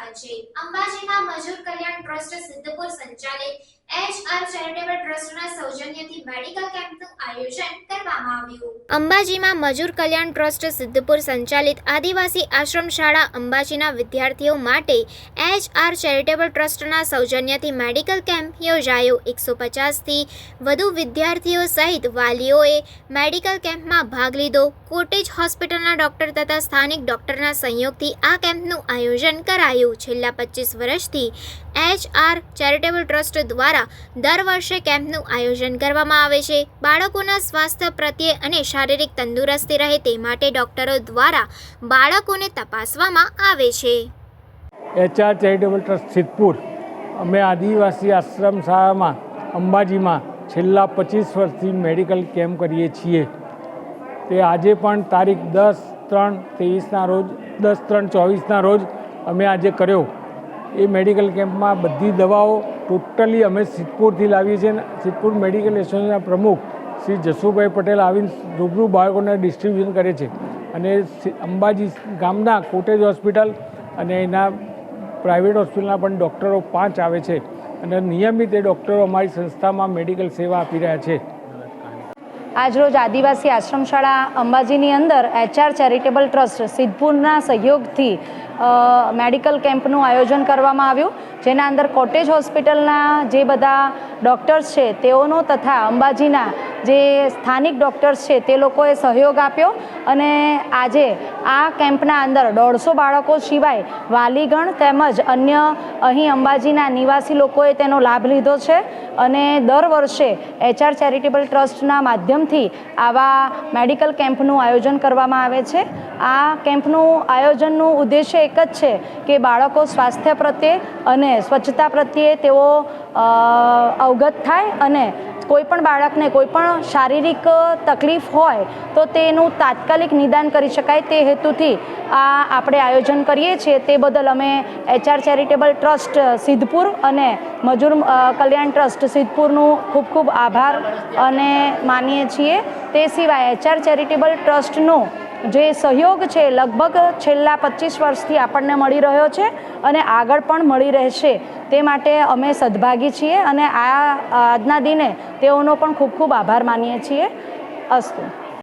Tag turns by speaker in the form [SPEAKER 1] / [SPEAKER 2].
[SPEAKER 1] વચ્ચે અંબાજીમાં મજૂર કલ્યાણ ટ્રસ્ટ સિદ્ધપુર સંચાલિત એચ આર ચેરિટેબલ ટ્રસ્ટના સૌજન્યથી મેડિકલ કેમ્પનું આયોજન અંબાજીમાં મજૂર કલ્યાણ ટ્રસ્ટ સિદ્ધપુર સંચાલિત આદિવાસી આશ્રમ શાળા અંબાજીના વિદ્યાર્થીઓ માટે એચ આર ચેરિટેબલ ટ્રસ્ટના સૌજન્યથી મેડિકલ કેમ્પ યોજાયો. એકસો પચાસથી વધુ વિદ્યાર્થીઓ સહિત વાલીઓએ મેડિકલ કેમ્પમાં ભાગ લીધો. કોટેજ હોસ્પિટલના ડોક્ટર તથા સ્થાનિક ડોક્ટરના સંયોગથી આ કેમ્પનું આયોજન કરાયું. છેલ્લા પચીસ વર્ષથી એચ આર ચેરિટેબલ ટ્રસ્ટ દ્વારા દર વર્ષે કેમ્પનું આયોજન કરવામાં આવે છે. બાળકોના સ્વાસ્થ્ય પ્રત્યે અને શારીરિક તંદુરસ્તી રહે તે માટે ડોક્ટરો દ્વારા બાળકોને તપાસવામાં આવે છે.
[SPEAKER 2] HR charitable trust Sidhpur. અમે આદિવાસી આશ્રમ શાળામાં, અંબાજીમાં છેલ્લા પચીસ વર્ષથી મેડિકલ કેમ્પ કરીએ છીએ. તે આજે પણ તારીખ દસ ત્રણ ત્રેવીસના રોજ, દસ ત્રણ ચોવીસના રોજ અમે આજે કર્યો. એ મેડિકલ કેમ્પમાં બધી દવાઓ ટોટલી અમે સિદ્ધપુરથી લાવીએ છીએ. સિદ્ધપુર મેડિકલ એસોસિએશનના પ્રમુખ શ્રી જસુભાઈ પટેલ આવીને રૂબરૂ બાળકોને ડિસ્ટ્રીબ્યુશન કરે છે. અને અંબાજી ગામના કોટેજ હોસ્પિટલ અને એના પ્રાઇવેટ હોસ્પિટલના પણ ડૉક્ટરો પાંચ આવે છે. અને નિયમિત એ ડૉક્ટરો અમારી સંસ્થામાં મેડિકલ સેવા આપી રહ્યા છે.
[SPEAKER 3] આજરોજ આદિવાસી આશ્રમ શાળા અંબાજીની અંદર એચઆર ચેરિટેબલ ટ્રસ્ટ સિદ્ધપુરના સહયોગથી મેડિકલ કેમ્પનું આયોજન કરવામાં આવ્યું, જેના અંદર કોટેજ હોસ્પિટલના જે બધા ડૉક્ટર્સ છે, તેઓનો તથા અંબાજીના જે સ્થાનિક ડૉક્ટર્સ છે તે લોકોએ સહયોગ આપ્યો અને આજે આ કેમ્પના અંદર દોઢસો બાળકો સિવાય વાલીગણ તેમજ અન્ય અહીં અંબાજીના નિવાસી લોકોએ તેનો લાભ લીધો છે અને દર વર્ષે એચઆર ચેરિટેબલ ટ્રસ્ટના માધ્યમથી આવા મેડિકલ કેમ્પનું આયોજન કરવામાં આવે છે. આ કેમ્પનું આયોજનનું ઉદ્દેશ્ય એક જ છે કે બાળકો સ્વાસ્થ્ય પ્રત્યે અને સ્વચ્છતા પ્રત્યે તેઓ અવગત થાય અને કોઈ પણ બાળકને કોઈ પણ શારીરિક તકલીફ હોય, તો તેનું તાત્કાલિક નિદાન કરી શકાય. તે હેતુથી આ આપણે આયોજન કરીએ છીએ. તે બદલ અમે એચઆર ચેરિટેબલ ટ્રસ્ટ સિદ્ધપુર અને મજૂર કલ્યાણ ટ્રસ્ટ સિદ્ધપુરનું ખૂબ ખૂબ આભાર અને માનીએ છીએ. તે સિવાય એચઆર ચેરિટેબલ ટ્રસ્ટનો જે સહયોગ છે લગભગ છેલ્લા પચીસ વર્ષથી આપણને મળી રહ્યો છે અને આગળ પણ મળી રહેશે. તે માટે અમે સદભાગી છીએ અને આ આજના દિને તેઓનો પણ ખૂબ ખૂબ આભાર માનીએ છીએ. અસ્તુ.